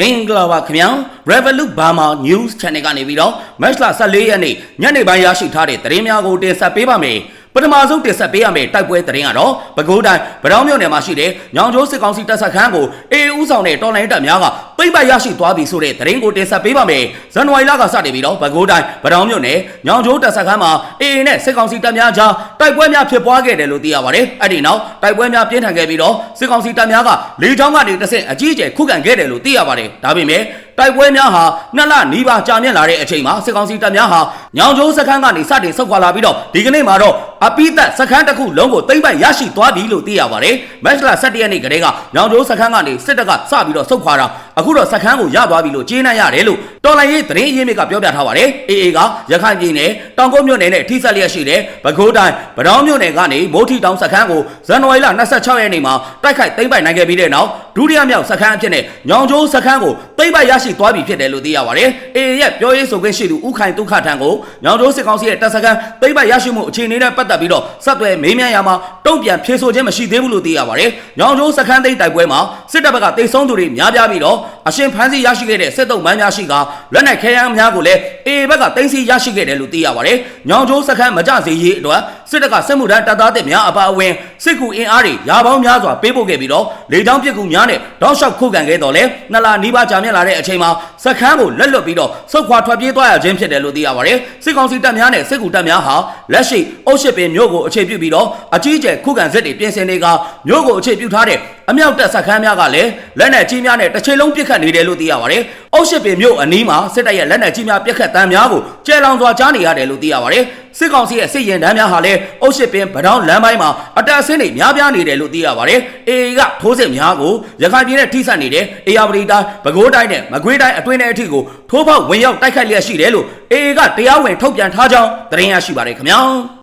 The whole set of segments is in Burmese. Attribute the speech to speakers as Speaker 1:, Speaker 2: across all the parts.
Speaker 1: မင်္ဂလာပါခင်ဗျာ Revolut Burma News Channel ကနေပြီးတော့ Match လ14ရက်နေ့ညနေပိုင်းရရှိထားတဲ့သတင်းများကိုတင်ဆက်ပေးပါမယ် ပထမဆုံးတင်ဆက်ပေးရမယ့်တိုက်ပွဲသတင်းကတော့ပဲခူးတိုင်းဗတောင်းမြို့နယ်မှာရှိတဲ့ညောင်ကျိုးစစ်ကောင်စီတပ်စခန်းကိုအေးဦးဆောင်တဲ့တော်လိုင်းတပ်များကပိတ်ပိုက်ရရှိသွားပြီဆိုတဲ့သတင်းကိုတင်ဆက်ပေးပါမယ်ဇန်နဝါရီလကစတင်ပြီးတော့ပဲခူးတိုင်းဗတောင်းမြို့နယ်ညောင်ကျိုးတပ်စခန်းမှာအေးနဲ့စစ်ကောင်စီတပ်များကြားတိုက်ပွဲများဖြစ်ပွားခဲ့တယ်လို့သိရပါတယ်အဲ့ဒီနောက်တိုက်ပွဲများပြင်းထန်ခဲ့ပြီးတော့စစ်ကောင်စီတပ်များကလေကြောင်းကနေတစ်ဆင့်အကြီးအကျယ်ခုခံခဲ့တယ်လို့သိရပါတယ်ဒါပေမဲ့ တိုက်ပွဲများဟာနှစ်လနီးပါးကြာမြင့်လာတဲ့အချိန်မှာစစ်ကောင်စီတပ်များဟာညောင်ကျိုးစခန်းကနေစတင်ဆုတ်ခွာလာပြီးတော့ဒီကနေ့မှာတော့အပိသက်စခန်းတစ်ခုလုံးကိုသိမ့်ပိုက်ရရှိသွားပြီလို့သိရပါတယ်။မက်လ17ရက်နေ့ကတည်းကညောင်ကျိုးစခန်းကနေစစ်တပ်ကစပြီးတော့ဆုတ်ခွာတာအခုတော့စခန်းကိုရသွားပြီလို့ကြေးနှံ့ရတယ်လို့တော်လိုင်းရေးသတင်းအရင်းမြစ်ကပြောပြထားပါတယ်။ AA ကရခိုင်ပြည်နယ်တောင်ကုန်းမြို့နယ်နဲ့ထိစပ်လျက်ရှိတဲ့ပဲခူးတိုင်းဗတောင်းမြို့နယ်ကနေမိုးထီတောင်စခန်းကိုဇန်နဝါရီလ26ရက်နေ့မှာတိုက်ခိုက်သိမ်းပိုက်နိုင်ခဲ့ပြီးတဲ့နောက်ဒုတိယမြောက်စခန်းအဖြစ်နဲ့ညောင်ကျိုးစခန်းကိုသိမ်းပိုက်ရရှိသွားပြီဖြစ်တယ်လို့သိရပါတယ်။ AA ရဲ့ပြောရေးဆိုခွင့်ရှိသူဦးခိုင်ဒုက္ခထံကိုညောင်ကျိုးစစ်ကောင်စီရဲ့တပ်စခန်းသိမ်းပိုက်ရရှိမှုအခြေအနေနဲ့ပတ်သက်ပြီးတော့ဆက်သွယ်မေးမြန်းရမှာတုံ့ပြန်ဖြေဆိုခြင်းမရှိသေးဘူးလို့သိရပါတယ်။ညောင်ကျိုးစခန်းသိမ်းတိုက်ပွဲမှာစစ်တပ်ဘက်ကတိတ်ဆုံးသူတွေများပြားပြီးတော့အရှင်ဖမ်းဆီးရရှိခဲ့တဲ့စစ်တုံးမန်းများရှိကလက်နက်ခဲယမ်းများကိုလည်း AA ဘက်ကတင်စီရရှိခဲ့တယ်လို့သိရပါတယ်။ညောင်ကျိုးစခန်းမကြစေရေးအတွက်စစ်တပ်ကစစ်မှုထမ်းတပ်သားတွေများအပါအဝင်စစ်ကူအင်အားတွေရာပေါင်းများစွာပေးပို့ခဲ့ပြီးတော့လေကြောင်းပစ်ကူများနဲ့တောက်လျှောက်ခုခံခဲ့တော့လဲနှစ်လနီးပါးကြာမြင့်လာတဲ့အချိန်မှာစခန်းကိုလက်လွတ်ပြီးတော့စုတ်ခွာထွက်ပြေးသွားရခြင်းဖြစ်တယ်လို့သိရပါတယ်။စစ်ကောင်စီတပ်များနဲ့စစ်ကူတပ်များဟာလက်ရှိအုပ်ရှစ်ပင်မြို့ကိုအခြေပြုပြီးတော့အကြီးအကျယ်ခုခံစစ်တွေပြင်ဆင်တွေကမြို့ကိုအခြေပြုထားတဲ့ အမြောက်တပ်စခန်းများကလည်းလက်နက်ကြီးများနဲ့တစ်ချိန်လုံးပစ်ခတ်နေတယ်လို့သိရပါတယ်။အုပ်ရှစ်ပင်မြို့အနီးမှာစစ်တပ်ရဲ့လက်နက်ကြီးများပစ်ခတ်တမ်းများကိုကျဲလောင်စွာကြားနေရတယ်လို့သိရပါတယ်။စစ်ကောင်စီရဲ့စစ်ရင်တန်းများဟာလည်းအုပ်ရှစ်ပင်ဗဒောင်းလမ်းပိုင်းမှာအတက်အဆင်းတွေများပြားနေတယ်လို့သိရပါတယ်။ AA ကထိုးစစ်များကိုရခိုင်ပြည်နယ်ထိစပ်နေတဲ့အေယာပရီတိုင်းပဲခူးတိုင်းနဲ့မကွေးတိုင်းအတွင်းထဲအထိကိုထိုးပေါက်ဝင်ရောက်တိုက်ခိုက်လျက်ရှိတယ်လို့ AA ကတရားဝင်ထုတ်ပြန်ထားကြောင်းသတင်းရရှိပါတယ်ခင်ဗျာ။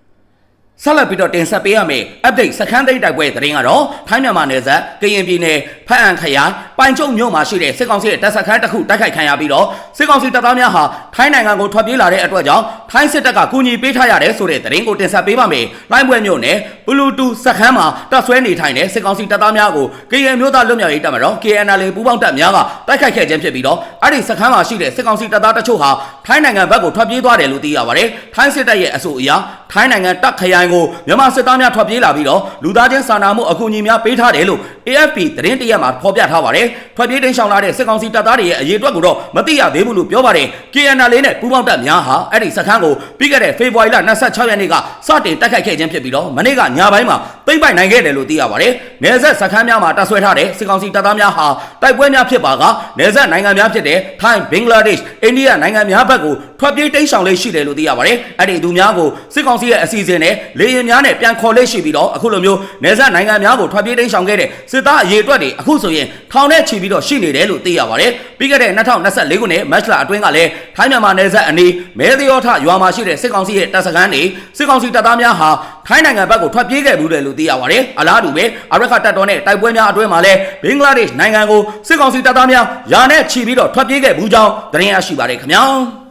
Speaker 1: ဆက်လက်ပြီးတော့တင်ဆက်ပေးရမယ့် update စခန်းသိမ်းတိုက်ပွဲသတင်းကတော့ထိုင်းမြန်မာနယ်စပ်ကရင်ပြည်နယ်ဖအံခရိုင်ပိုင်ကျုံမြို့မှာရှိတဲ့စစ်ကောင်စီရဲ့တပ်စခန်းတစ်ခုတိုက်ခိုက်ခံရပြီးတော့စစ်ကောင်စီတပ်သားများဟာထိုင်းနိုင်ငံကိုထွက်ပြေးလာတဲ့အတွက်ကြောင့်ထိုင်းစစ်တပ်ကကူညီပေးထားရတယ်ဆိုတဲ့သတင်းကိုတင်ဆက်ပေးပါမယ်။လိုင်းပွဲမြို့နယ်ဘလူတူစခန်းမှာတပ်ဆွဲနေထိုင်တဲ့စစ်ကောင်စီတပ်သားများကိုကရင်မျိုးသားလွတ်မြောက်ရေးတပ်မတော် KNL ပူးပေါင်းတပ်များကတိုက်ခိုက်ခဲ့ခြင်းဖြစ်ပြီးတော့အဲ့ဒီစခန်းမှာရှိတဲ့စစ်ကောင်စီတပ်သားတချို့ဟာထိုင်းနိုင်ငံဘက်ကိုထွက်ပြေးသွားတယ်လို့သိရပါတယ်။ထိုင်းစစ်တပ်ရဲ့အဆိုအရထိုင်းနိုင်ငံတပ်ခရိုင်ကိုမြန်မာစစ်သားများထွက်ပြေးလာပြီးတော့လူသားချင်းစာနာမှုအကူအညီများပေးထားတယ်လို့ AFP သတင်းတရက်မှာဖော်ပြထားပါတယ်။ထွက်ပြေးတိမ်းရှောင်လာတဲ့စစ်ကောင်စီတပ်သားတွေရဲ့အရေးအတွက်ကိုတော့မသိရသေးဘူးလို့ပြောပါတယ်။ KNL နဲ့ပူးပေါင်းတပ်များဟာအဲ့ဒီစခန်းကိုပြီးခဲ့တဲ့ဖေဖော်ဝါရီလ26ရက်နေ့ကစတင်တိုက်ခိုက်ခဲ့ခြင်းဖြစ်ပြီးတော့မနေ့ကညပိုင်းမှာသိမ့်ပိုက်နိုင်ခဲ့တယ်လို့သိရပါတယ်။နယ်စပ်စခန်းများမှာတပ်ဆွဲထားတဲ့စစ်ကောင်စီတပ်သားများဟာတိုက်ပွဲများဖြစ်ပါကနယ်စပ်နိုင်ငံများဖြစ်တဲ့ထိုင်း၊ဘင်္ဂလားဒေ့ရှ်၊အိန္ဒိယနိုင်ငံများဘက်ကို ထွက်ပြေးတိမ်းရှောင်လေးရှိတယ်လို့သိရပါတယ်။အဲ့ဒီသူများကိုစစ်ကောင်စီရဲ့အစီအစဉ်နဲ့လေယာဉ်များနဲ့ပြန်ခေါ်လေးရှိပြီးတော့အခုလိုမျိုးနယ်စပ်နိုင်ငံများကိုထွက်ပြေးတိမ်းရှောင်ခဲ့တဲ့စစ်သားအရေးအတွက်တွေအခုဆိုရင်ထောင်ထဲချီပြီးတော့ရှိနေတယ်လို့သိရပါတယ်။ပြီးခဲ့တဲ့2024ခုနှစ်မတ်လအတွင်းကလည်းထိုင်းမြန်မာနယ်စပ်အနီးမဲသရောထရွာမှာရှိတဲ့စစ်ကောင်စီရဲ့တပ်စခန်းတွေစစ်ကောင်စီတပ်သားများဟာထိုင်းနိုင်ငံဘက်ကိုထွက်ပြေးခဲ့မှုတယ်လို့သိရပါတယ်။အလားတူပဲအရခတပ်တော်နဲ့တိုက်ပွဲများအတွင်းမှာလည်းဘင်္ဂလားဒေ့ရှ်နိုင်ငံကိုစစ်ကောင်စီတပ်သားများယာနဲ့ချီပြီးတော့ထွက်ပြေးခဲ့မှုကြောင်းသတင်းရရှိပါတယ်ခင်ဗျာ။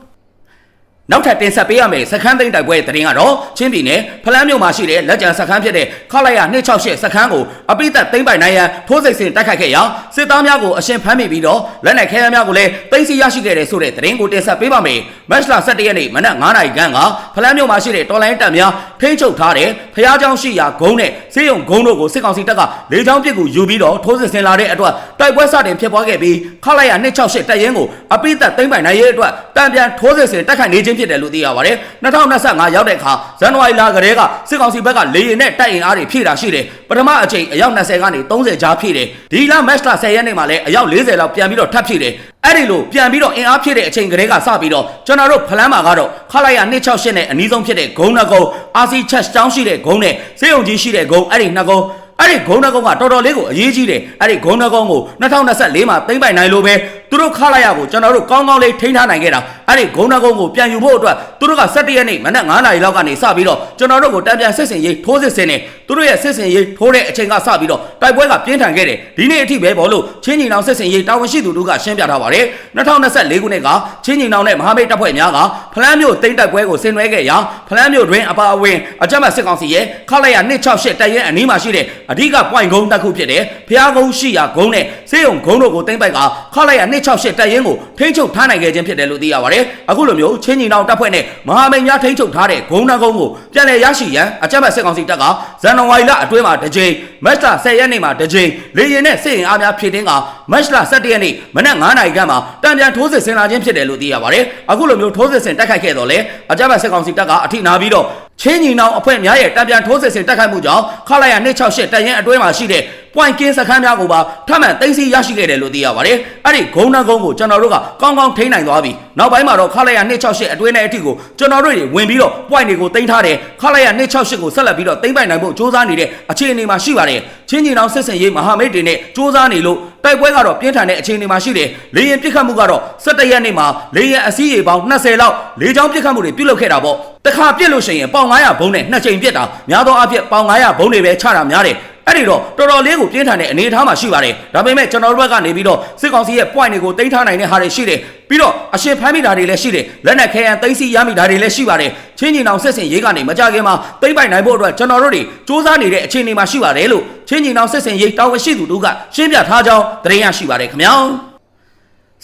Speaker 1: နောက်ထပ်တင်ဆက်ပေးရမယ့်စခန်းသိမ်းတိုက်ပွဲသတင်းကတော့ချင်းပြည်နယ်ဖလန်းမြို့မှာရှိတဲ့လက်ကျန်စခန်းဖြစ်တဲ့ခလိုက်ရ268စခန်းကိုအပိသက်သိမ်းပိုင်နိုင်ရန်ထိုးစစ်ဆင်တိုက်ခိုက်ခဲ့ရာစစ်သားများကိုအရှင်ဖမ်းမိပြီးတော့လက်နက်ခဲယမ်းများကိုလည်းသိမ်းဆီးရရှိခဲ့တယ်ဆိုတဲ့သတင်းကိုတင်ဆက်ပေးပါမယ်။မတ်လ17ရက်နေ့မနက်9:00နာရီခန့်ကဖလန်းမြို့မှာရှိတဲ့တော်လိုင်းတပ်များထိန်းချုပ်ထားတဲ့ဖျားချောင်းရှိရာဂုံးနဲ့စေယုံဂုံးတို့ကိုစစ်ကောင်စီတပ်ကလေကြောင်းပစ်ကူယူပြီးတော့ထိုးစစ်ဆင်လာတဲ့အတွက်တိုက်ပွဲစတင်ဖြစ်ပွားခဲ့ပြီးခလိုက်ရ268တပ်ရင်းကိုအပိသက်သိမ်းပိုင်နိုင်ရတဲ့အတွက်တံပြန်ထိုးစစ်ဆင်တိုက်ခိုက်နေခြင်းဖြစ်တယ်လို့သိရပါတယ်။2025ရောက်တဲ့အခါဇန်နဝါရီလကတည်းကစစ်ကောင်စီဘက်ကလေရင်နဲ့တိုက်ရင်အားတွေဖြည့်တာရှိတယ်။ပထမအချိန်အယောက်20ကနေ30ကြားဖြည့်တယ်။ဒီလမတ်လ10ရက်နေ့မှာလည်းအယောက်40လောက်ပြန်ပြီးတော့ထပ်ဖြည့်တယ်။အဲ့ဒီလိုပြန်ပြီးတော့အင်အားဖြည့်တဲ့အချိန်ကလေးကစပြီးတော့ကျွန်တော်တို့ဖလန်းမှာကတော့ခလိုက်ရ268နဲ့အနီးဆုံးဖြစ်တဲ့ဂုံးနှကုံအာစီချက်တောင်းရှိတဲ့ဂုံးနဲ့စေယုံကြီးရှိတဲ့ဂုံးအဲ့ဒီနှကုံအဲ့ဒီဂုံးနှကုံကတော်တော်လေးကိုအရေးကြီးတယ်အဲ့ဒီဂုံးနှကုံကို2024မှာသိမ့်ပိုင်နိုင်လို့ပဲသူတို့ခလိုက်ရကိုကျွန်တော်တို့ကောင်းကောင်းလေးထိန်းထားနိုင်ခဲ့တာ အဲ့ဒီဂုံးနှကုံကိုပြန်ယူဖို့အတွက်သူတို့က17ရက်နေ့မနက်9နာရီလောက်ကနေစပြီးတော့ကျွန်တော်တို့ကိုတံပြန်စစ်စင်ရေးထိုးစစ်စင်နေသူတို့ရဲ့စစ်စင်ရေးထိုးတဲ့အချိန်ကစပြီးတော့တိုက်ပွဲကပြင်းထန်ခဲ့တယ်ဒီနေ့အထိပဲဘောလို့ချင်းညီနောင်စစ်စင်ရေးတာဝန်ရှိသူတို့ကရှင်းပြထားပါတယ်2024ခုနှစ်ကချင်းညီနောင်နဲ့မဟာမိတ်တပ်ဖွဲ့များကဖလန်းမြို့တိမ့်တိုက်ပွဲကိုဆင်နွှဲခဲ့ရာဖလန်းမြို့တွင်အပါအဝင်အကြမ်းဖက်စစ်ကောင်စီရဲ့ခလိုက်ရ268တပ်ရင်းအနီးမှာရှိတဲ့အဓိက point ဂုံးတစ်ခုဖြစ်တဲ့ဖျားကုန်းရှိရာဂုံးနဲ့စေယုံဂုံးတို့ကိုတိမ့်ပိုက်ကခလိုက်ရ268တပ်ရင်းကိုထိန်းချုပ်ထားနိုင်ခဲ့ခြင်းဖြစ်တယ်လို့သိရပါတယ်အခုလိုမျိုးချင်းညီနောင်တပ်ဖွဲ့နဲ့မဟာမိတ်များထိန်းချုပ်ထားတဲ့ဂုံနကုန်းကိုပြန်လည်ရရှိရန်အကြမ်းဖက်စစ်ကောင်စီတပ်ကဇန်နဝါရီလအတွင်းမှာတစ်ကြိမ်မတ်လ10ရက်နေ့မှာတစ်ကြိမ်လေရင်နဲ့စစ်ရင်အားများဖြည့်တင်းကမတ်လ17ရက်နေ့မနက်9နာရီခန့်မှာတံပြန်ထိုးစစ်ဆင်လာခြင်းဖြစ်တယ်လို့သိရပါတယ်အခုလိုမျိုးထိုးစစ်ဆင်တိုက်ခိုက်ခဲ့တော့လေအကြမ်းဖက်စစ်ကောင်စီတပ်ကအထိနာပြီးတော့ချင်းညီနောင်အဖွဲ့များရဲ့တံပြန်ထိုးစစ်ဆင်တိုက်ခိုက်မှုကြောင့်ခလာရ268တပ်ရင်းအတွင်းမှာရှိတဲ့ point ကင်းစခန်းများကိုပါထပ်မံသိမ်းဆည်းရရှိခဲ့တယ်လို့သိရပါတယ်။အဲ့ဒီဂုံနကုန်းကိုကျွန်တော်တို့ကကောင်းကောင်းထိန်းနိုင်သွားပြီ။နောက်ပိုင်းမှာတော့ခလာရ268အတွင်းနဲ့အထိကိုကျွန်တော်တို့တွေဝင်ပြီးတော့ point တွေကိုသိမ်းထားတယ်။ခလာရ268ကိုဆက်လက်ပြီးတော့သိမ်းပိုက်နိုင်ဖို့စ조사နေတဲ့အခြေအနေမှာရှိပါတယ်။ချင်းကြီးနောင်စစ်စင်ရေးမဟာမိတ်တွေနဲ့စ조사နေလို့တိုက်ပွဲကတော့ပြင်းထန်တဲ့အခြေအနေမှာရှိတယ်။လေရင်ပစ်ခတ်မှုကတော့17ရက်နေ့မှာလေရင်အစည်းအရေပေါင်း20လောက်လေကြောင်းပစ်ခတ်မှုတွေပြုလုပ်ခဲ့တာပေါ့။တခါပြစ်လို့ရှိရင်ပေါင်900ဘုံနဲ့နှစ်ချိန်ပြစ်တာများသောအားဖြင့်ပေါင်900ဘုံတွေပဲချတာများတယ်။ အဲ့ဒီတော့တော်တော်လေးကိုပြင်းထန်တဲ့အနေအထားမှာရှိပါတယ်ဒါပေမဲ့ကျွန်တော်တို့ဘက်ကနေပြီးတော့စစ်ကောင်စီရဲ့ point တွေကိုတင်ထားနိုင်တဲ့ဟာတွေရှိတယ်ပြီးတော့အရှင်ဖမ်းမိတာတွေလည်းရှိတယ်လက်နက်ခဲယံသိမ်းဆီးရမိတာတွေလည်းရှိပါတယ်ချင်းကြီးနောင်ဆက်စင်ရေးကနေမကြခင်မှာသိမ့်ပိုက်နိုင်ဖို့အတွက်ကျွန်တော်တို့တွေစူးစမ်းနေတဲ့အခြေအနေမှာရှိပါတယ်လို့ချင်းကြီးနောင်ဆက်စင်ရေးတာဝန်ရှိသူတို့ကရှင်းပြထားကြောင်းသတင်းရရှိပါတယ်ခင်ဗျာ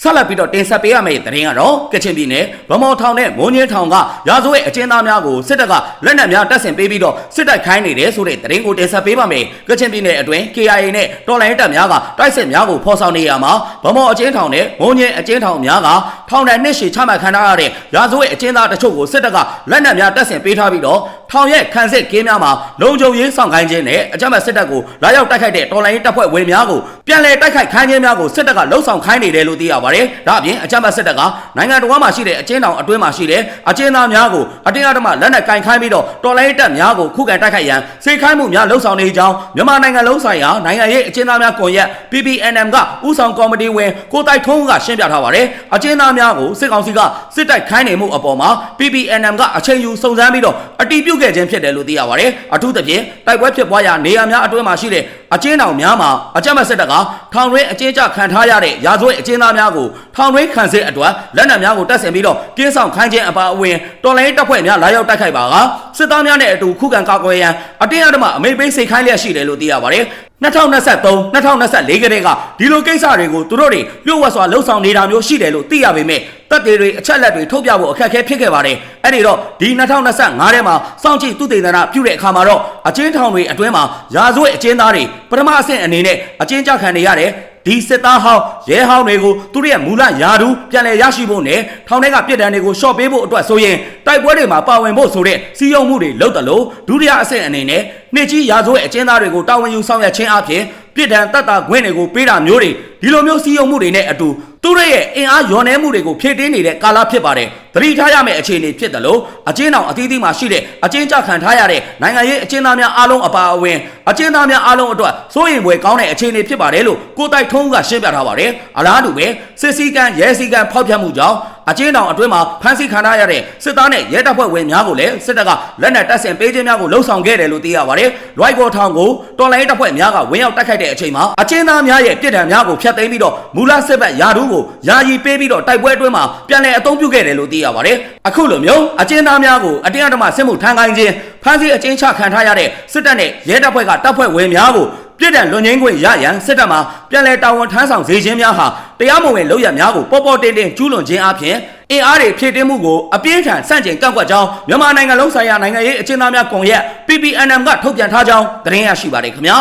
Speaker 1: ဆက်လက်ပြီးတော့တင်ဆက်ပေးရမယ့်သတင်းကတော့ကချင်ပြည်နယ်ဗမော်ထောင်နဲ့မိုးညင်းထောင်ကရာဇဝတ်အကျဉ်းသားများကိုစစ်တပ်ကလက်နက်များတပ်ဆင်ပေးပြီးတော့စစ်တပ်ခိုင်းနေတယ်ဆိုတဲ့သတင်းကိုတင်ဆက်ပေးပါမယ်ကချင်ပြည်နယ်အတွင်း KIA နဲ့တော်လိုင်းတပ်များကတိုက်စစ်များကိုဖော်ဆောင်နေရမှာဗမော်အကျဉ်းထောင်နဲ့မိုးညင်းအကျဉ်းထောင်များကထောင်ဒဏ်နှစ်ရှည်ချမှတ်ခံထားရတဲ့ရာဇဝတ်အကျဉ်းသားတချို့ကိုစစ်တပ်ကလက်နက်များတပ်ဆင်ပေးထားပြီးတော့ထောင်ရဲ့ခန်းစစ်ကင်းများမှာလုံခြုံရေးဆောင်ခိုင်းခြင်းနဲ့အကြမ်းဖက်စစ်တပ်ကိုလာရောက်တိုက်ခိုက်တဲ့တော်လိုင်းတပ်ဖွဲ့ဝင်များကိုပြန်လည်တိုက်ခိုက်ခိုင်းခြင်းများကိုစစ်တပ်ကလှုံ့ဆော်ခိုင်းနေတယ်လို့သိရပါတယ်ဒါအပြင်အကြမ်းဖက်စစ်တပ်ကနိုင်ငံတော်မှာရှိတဲ့အကျဉ်းထောင်အတွင်းမှာရှိတဲ့အကျဉ်းသားများကိုအတင်းအဓမ္မလက်နက်ကင်ခိုင်းပြီးတော့တော်လိုင်းတပ်များကိုခုခံတိုက်ခိုက်ရန်စိတ်ခိုင်းမှုများလှုံ့ဆော်နေကြောင်းမြန်မာနိုင်ငံလုံးဆိုင်ရာနိုင်ငံရေးအကျဉ်းသားများကွန်ရက် PPNM ကဥဆောင်ကော်မတီဝင်ကိုတိုက်ထုံးကရှင်းပြထားပါတယ်အကျဉ်းသားများကိုစစ်ကောင်စီကစစ်တိုက်ခိုင်းနေမှုအပေါ်မှာ PPNM ကအချိန်ယူစုံစမ်းပြီးတော့အတီးပြုတ်ခဲ့ခြင်းဖြစ်တယ်လို့သိရပါတယ်အထူးသဖြင့်တိုက်ပွဲဖြစ်ပွားရာနေရာများအတွင်းမှာရှိတဲ့ အကျဉ်းထောင်များမှာအကြမ်းဖက်စစ်တပ်ကထောင်ရင်းအကျဉ်းချခံထားရတဲ့ရာဇဝတ်အကျဉ်းသားများကိုထောင်ရင်းခံစစ်အတွက်လက်နက်များကိုတပ်ဆင်ပြီးတော့ကင်းဆောင်ခိုင်းခြင်းအပါအဝင်တော်လိုင်းတပ်ဖွဲ့များလာရောက်တိုက်ခိုက်ပါကစစ်သားများနဲ့အတူခုခံကာကွယ်ရန်အတင်းအဓမ္မအမိန့်ပေးစိတ်ခိုင်းလျက်ရှိတယ်လို့သိရပါတယ်2023 2024ကတည်းကဒီလိုကိစ္စတွေကိုသူတို့တွေလျှို့ဝှက်စွာလှုပ်ဆောင်နေတာမျိုးရှိတယ်လို့သိရပေမဲ့ တပ်တွေတွေအချက်လက်တွေထုတ်ပြဖို့အခက်အခဲဖြစ်ခဲ့ပါတယ်အဲ့ဒီတော့ဒီ2025ထဲမှာစောင့်ကြည့်သူတေသနာပြုတဲ့အခါမှာတော့အချင်းထောင်တွေအတွင်းမှာရာဇဝတ်အချင်းသားတွေပထမအဆင့်အနေနဲ့အချင်းကြခံနေရတယ်ဒီစစ်သားဟောင်းရဲဟောင်းတွေကိုသူတို့ရဲ့မူလယာဒူးပြန်လည်ရရှိဖို့နဲ့ထောင်ထဲကပြစ်ဒဏ်တွေကိုရှော့ပေးဖို့အတွက်ဆိုရင်တိုက်ပွဲတွေမှာပါဝင်ဖို့ဆိုတဲ့စီယုံမှုတွေလုပ်တယ်လို့ဒုတိယအဆင့်အနေနဲ့နှစ်ကြီးရာဇဝတ်အကျဉ်းသားတွေကိုတာဝန်ယူဆောင်ရွက်ခြင်းအပြင်ပြစ်ဒဏ်တတ်တာခွင့်တွေကိုပေးတာမျိုးတွေဒီလိုမျိုးစီယုံမှုတွေနဲ့အတူသူတို့ရဲ့အင်အားလျော်နှဲမှုတွေကိုဖြည့်တင်းနေတဲ့ကာလဖြစ်ပါတယ်။သတိထားရမယ့်အခြေအနေဖြစ်တယ်လို့အကျဉ်းတော်အသီးသီးမှာရှိတဲ့အကျဉ်းချခံထားရတဲ့နိုင်ငံရေးအကျဉ်းသားများအားလုံးအပါအဝင်အကျဉ်းသားများအားလုံးအတွက်စိုးရိမ်ဖွယ်ကောင်းတဲ့အခြေအနေဖြစ်ပါတယ်လို့ကိုတိုက်ထုံးကရှင်းပြထားပါတယ်။အလားတူပဲစစ်စည်းကမ်းရဲစည်းကမ်းဖောက်ဖျက်မှုကြောင့်အကျဉ်းတော်အတွင်းမှာဖမ်းဆီးခံထားရတဲ့စစ်သားနဲ့ရဲတပ်ဖွဲ့ဝင်များကိုလည်းစစ်တပ်ကလက်နက်တပ်ဆင်ပေးခြင်းများကိုလှုံ့ဆော်ခဲ့တယ်လို့သိရပါတယ်။လွိုက်ကောထောင်ကိုတော်လိုင်းတပ်ဖွဲ့များကဝင်ရောက်တိုက်ခိုက်တဲ့အချိန်မှာအကျဉ်းသားများရဲ့ပြည်ဒဏ်များကိုဖျက်သိမ်းပြီးတော့မူလစစ်ဘက်ယာဒူးကိုယာယီပေးပြီးတော့တိုက်ပွဲအတွင်းမှာပြန်လည်အသုံးပြုခဲ့တယ်လို့သိရပါတယ်။အခုလိုမျိုးအကျဉ်းသားများကိုအတင်းအဓမ္မစစ်မှုထမ်းခိုင်းခြင်းဖမ်းဆီးအကျဉ်းချခံထားရတဲ့စစ်တပ်နဲ့ရဲတပ်ဖွဲ့ကတပ်ဖွဲ့ဝင်များကို ပြည်ဒဏ်လွန်ငင်းခွင့်ရရန်စစ်တပ်မှပြန်လည်တာဝန်ထမ်းဆောင်စေခြင်းများဟာတရားမဝင်လုပ်ရများကိုပေါ်ပေါ်တင်တင်ကျူးလွန်ခြင်းအပြင်အင်အားတွေဖြည့်တင်းမှုကိုအပြင်းထန်ဆန့်ကျင်ကန့်ကွက်ကြောင်းမြန်မာနိုင်ငံလုံးဆိုင်ရာနိုင်ငံရေးအကျဉ်းသားများကွန်ရက် PPNM ကထုတ်ပြန်ထားကြောင်းသတင်းရရှိပါတယ်ခင်ဗျာ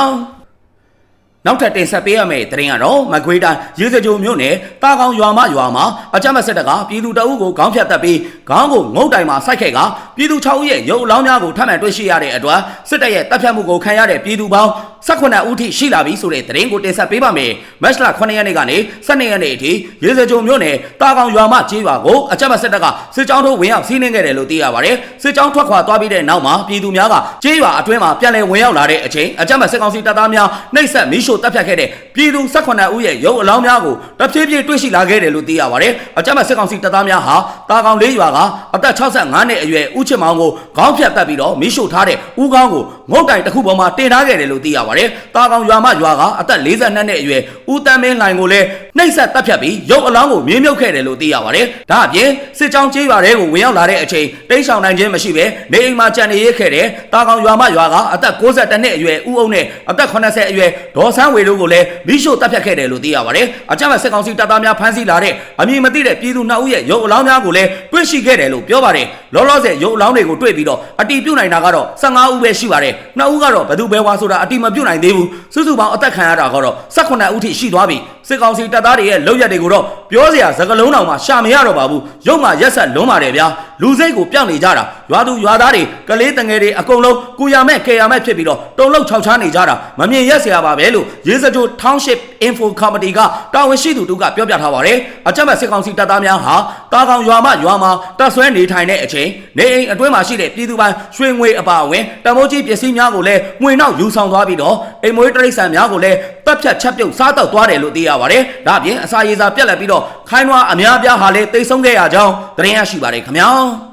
Speaker 1: နောက်ထပ်တင်ဆက်ပေးရမယ့်သတင်းကတော့မကွေးတိုင်းရေစကြိုမြို့နယ်တာကောင်ရွာမရွာမှာအကြမ်းဖက်စစ်တပ်ကပြည်သူတအုပ်ကိုခေါင်းဖြတ်တက်ပြီးခေါင်းကိုငုတ်တိုင်မှာစိုက်ခဲ့ကပြည်သူ6ဦးရဲ့ရုပ်အလောင်းများကိုထပ်မံတွေ့ရှိရတဲ့အတွက်စစ်တပ်ရဲ့တပ်ဖြတ်မှုကိုခံရတဲ့ပြည်သူပေါင်း18ဦးထိရှိလာပြီဆိုတဲ့သတင်းကိုတင်ဆက်ပေးပါမယ်။မတ်လ9ရက်နေ့ကနေ12ရက်နေ့အထိရေစကြိုမြို့နယ်တာကောင်ရွာမကျေးရွာကိုအကြမ်းဖက်စစ်တပ်ကစစ်ကြောင်းထိုးဝင်ရောက်စီးနင်းခဲ့တယ်လို့သိရပါတယ်။စစ်ကြောင်းထွက်ခွာသွားပြီးတဲ့နောက်မှာပြည်သူများကကျေးရွာအတွင်းမှာပြန်လည်ဝင်ရောက်လာတဲ့အချိန်အကြမ်းဖက်စစ်ကောင်စီတပ်သားများနှိပ်စက်မီးရှို့တပ်ဖြတ်ခဲ့တဲ့ပြည်သူ18ဦးရဲ့ရုပ်အလောင်းများကိုတဖြည်းဖြည်းတွေ့ရှိလာခဲ့တယ်လို့သိရပါတယ်။အကြမ်းဖက်စစ်ကောင်စီတပ်သားများဟာတာကောင်လေးရွာကအသက်65နှစ်အရွယ်ဦးချစ်မောင်ကိုခေါင်းဖြတ်တက်ပြီးတော့မီးရှို့ထားတဲ့ဦးခေါင်းကိုငုတ်တိုင်တစ်ခုပေါ်မှာတင်ထားခဲ့တယ်လို့သိရပါပါတယ်။တာကောင်ရွာမရွာကအသက်42နှစ်အရွယ်ဦးတန်းမင်းလှိုင်ကိုလည်းနှိပ်စက်တပ်ဖြတ်ပြီးရုပ်အလောင်းကိုမြင်းမြုပ်ခဲ့တယ်လို့သိရပါတယ်။ဒါအပြင်စစ်ကြောင်းကျေးရွာတွေကိုဝင်ရောက်လာတဲ့အချိန်တိတ်ဆောင်နိုင်ခြင်းမရှိဘဲနေအိမ်မှာကြံနေရခဲ့တဲ့တာကောင်ရွာမရွာကအသက်62နှစ်အရွယ်ဦးအုံနဲ့အသက်80အရွယ်ဒေါ်ဆန်းဝေတို့ကိုလည်းမိရှို့တပ်ဖြတ်ခဲ့တယ်လို့သိရပါတယ်။အကြမ်းဖက်စစ်ကောင်စီတပ်သားများဖမ်းဆီးလာတဲ့အမည်မသိတဲ့ပြည်သူနှစ်ဦးရဲ့ရုပ်အလောင်းများကိုလည်းတွေ့ရှိခဲ့တယ်လို့ပြောပါတယ်။လောလောဆယ်ရုပ်အလောင်းတွေကိုတွေ့ပြီးတော့အတီးပြုတ်နိုင်တာကတော့15ဦးပဲရှိပါတယ်။နှစ်ဦးကတော့ဘယ်သူပဲဝါဆိုတာအတီးမပြုတ်နိုင်သေးဘူး။စုစုပေါင်းအသက်ခံရတာကတော့18ဦးထိရှိသွားပြီ။ စစ်ကောင်စီတပ်သားတွေရဲ့လောက်ရက်တွေကိုတော့ပြောစရာစကားလုံးတောင်မှရှာမရတော့ပါဘူး။ရုပ်မှရက်ဆက်လွန်းပါတယ်ဗျာ။လူစိတ်ကိုပြောင်းနေကြတာရွာသူရွာသားတွေကလေးတငယ်တွေအကုန်လုံးကုရမဲ့ကေရမဲ့ဖြစ်ပြီးတော့တုံလောက်ခြောက်ချားနေကြတာမမြင်ရက်စရာပါပဲလို့ရေစကြို Township Info Committee ကတာဝန်ရှိသူတို့ကပြောပြထားပါတယ်။အကြမ်းဖက်စစ်ကောင်စီတပ်သားများဟာတာကောင်ရွာမှရွာမှာတပ်ဆွဲနေထိုင်တဲ့အချိန်နေအိမ်အတွင်းမှာရှိတဲ့ပြည်သူပိုင်းရွှေငွေအပါအဝင်တမိုးကြီးပစ္စည်းများကိုလည်းငွေနောက်ယူဆောင်သွားပြီးတော့အိမ်မွေးတရိတ်ဆန်များကိုလည်းတပ်ဖြတ်ချက်ပြုတ်စားတော့သွားတယ်လို့သိရပါတယ်။ဒါ့အပြင်အစာရေစာပြက်လက်ပြီးတော့ခိုင်းနွားအများပြားဟာလည်းတိတ်ဆုံးခဲ့ရကြောင်းသတင်းရရှိပါတယ်ခင်ဗျာ။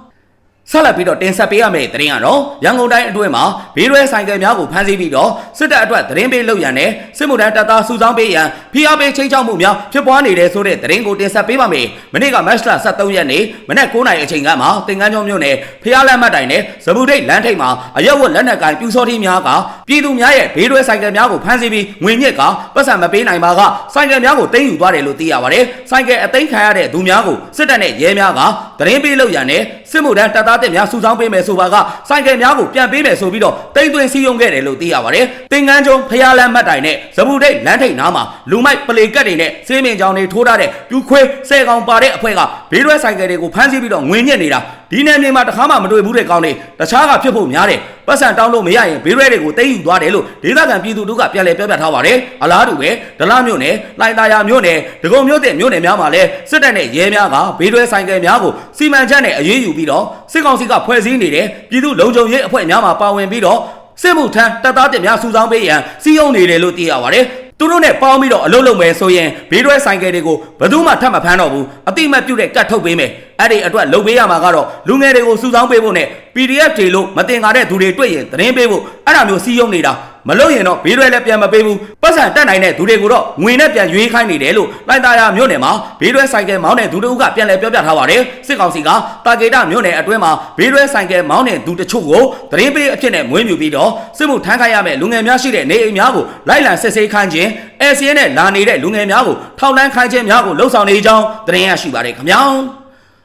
Speaker 1: ဆက်လက်ပြီးတော့တင်ဆက်ပေးရမယ့်သတင်းကတော့ရန်ကုန်တိုင်းအတွင်းမှာဘေးရွဲဆိုင်ကယ်များကိုဖမ်းဆီးပြီးတော့စစ်တပ်အတွက်သတင်းပေးလုပ်ရန်နဲ့စစ်မှုထမ်းတပ်သားစုဆောင်းပေးရန်ဖိအားပေးချိန်ချောက်မှုများဖြစ်ပွားနေတဲ့ဆိုတဲ့သတင်းကိုတင်ဆက်ပေးပါမယ်။မနေ့ကမတ်လ23ရက်နေ့မနက်9:00နာရီအချိန်ကမှတင်ကန်းကျောင်းမြို့နယ်ဖျားလက်မှတ်တိုင်နဲ့ဇဗုဒိတ်လမ်းထိပ်မှာအရက်ဝတ်လက်နက်ကိုင်ပြူစောတိများကပြည်သူများရဲ့ဘေးရွဲဆိုင်ကယ်များကိုဖမ်းဆီးပြီးငွေညစ်ကပတ်စံမပေးနိုင်ပါကဆိုင်ကယ်များကိုတင်းယူသွားတယ်လို့သိရပါတယ်။ဆိုင်ကယ်အသိမ်းခံရတဲ့သူများကိုစစ်တပ်နဲ့ရဲများကသတင်းပေးလုပ်ရန်နဲ့စစ်မှုထမ်းတပ်သားတက်များစုဆောင်းပေးမယ်ဆိုပါကဆိုင်ကယ်များကိုပြန်ပေးမယ်ဆိုပြီးတော့တိမ့်သွင်းစည်းရုံးခဲ့တယ်လို့သိရပါတယ်။တင်ကန်းကျုံဖျားလမ်းမှတ်တိုင်နဲ့ဇဗုဒိတ်လမ်းထိပ်နားမှာလူမိုက်ပလေကတ်တွေနဲ့စေးမင်ကြောင်တွေထိုးထားတဲ့ပြူခွေးဆဲကောင်ပါတဲ့အဖွဲ့ကဘေးရွဲဆိုင်ကယ်တွေကိုဖမ်းဆီးပြီးတော့ငွေညစ်နေတာဒီနယ်မြေမှာတခါမှမတွေ့ဘူးတဲ့ကောင်းတွေတခြားကဖြစ်ဖို့များတယ်ပတ်စံတောင်းလို့မရရင်ဘေးရွဲတွေကိုတိမ့်ယူသွားတယ်လို့ဒေသခံပြည်သူတို့ကပြန်လည်ပြောပြထားပါတယ်အလားတူပဲဒလမြို့နယ်လိုင်တာယာမြို့နယ်ဒဂုံမြို့တဲ့မြို့နယ်များမှာလည်းစစ်တပ်နဲ့ရဲများကဘေးရွဲဆိုင်ကယ်များကိုစီမံချက်နဲ့အရေးယူပြီးတော့စစ်ကောင်စီကဖွဲ့စည်းနေတဲ့ပြည်သူလုံခြုံရေးအဖွဲ့များမှာပါဝင်ပြီးတော့စစ်မှုထမ်းတပ်သားတက်များစုဆောင်းပေးရန်စီယုံနေတယ်လို့သိရပါတယ်သူတို့နဲ့ပေါင်းပြီးတော့အလုပ်လုပ်မယ်ဆိုရင်ဘေးရွဲဆိုင်ကယ်တွေကိုဘယ်သူမှထပ်မဖမ်းတော့ဘူးအတိမတ်ပြုတ်တဲ့ကတ်ထုတ်ပေးမယ် အဲ့ဒီအတွက်လုပ်ပေးရမှာကတော့လူငယ်တွေကိုစုဆောင်းပေးဖို့နဲ့ PDF တွေလို့မတင်ကားတဲ့သူတွေတွေ့ရင်သတင်းပေးဖို့အဲ့ဒါမျိုးစီးရုံနေတာမလုပ်ရင်တော့ဘေးရွဲလည်းပြန်မပေးဘူးပတ်စံတက်နိုင်တဲ့သူတွေကိုတော့ငွေနဲ့ပြန်ရွေးခိုင်းနေတယ်လို့လိုက်တာယာမြို့နယ်မှာဘေးရွဲဆိုင်ကယ်မောင်းတဲ့သူတို့ကပြန်လည်ပြောပြထားပါတယ်စစ်ကောင်စီကတာဂေတာမြို့နယ်အတွင်းမှာဘေးရွဲဆိုင်ကယ်မောင်းတဲ့သူတချို့ကိုသတင်းပေးအဖြစ်နဲ့မွေးမြူပြီးတော့စစ်မှုထမ်းခိုင်းရမယ့်လူငယ်များရှိတဲ့နေအိမ်များကိုလိုက်လံစစ်ဆေးခိုင်းခြင်း ACN နဲ့လာနေတဲ့လူငယ်များကိုထောက်လန်းခိုင်းခြင်းများကိုလှုံ့ဆော်နေကြောင်းသတင်းရရှိပါတယ်ခင်ဗျာ